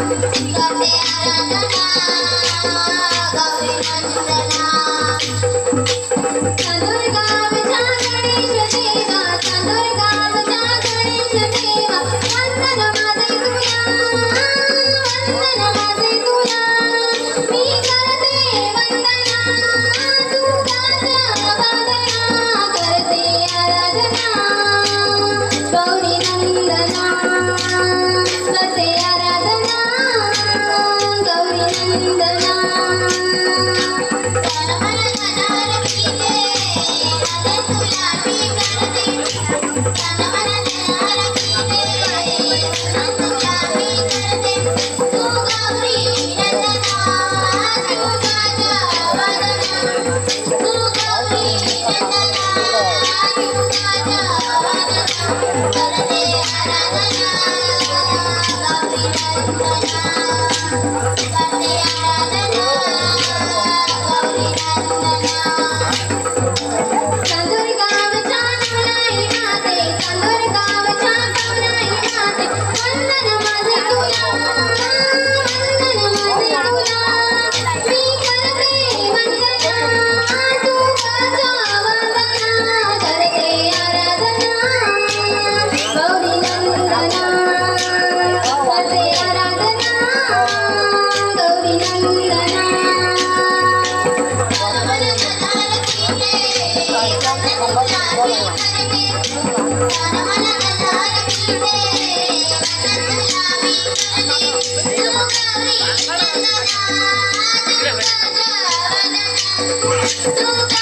But they are the Vandana పరమన గణాలకి Tú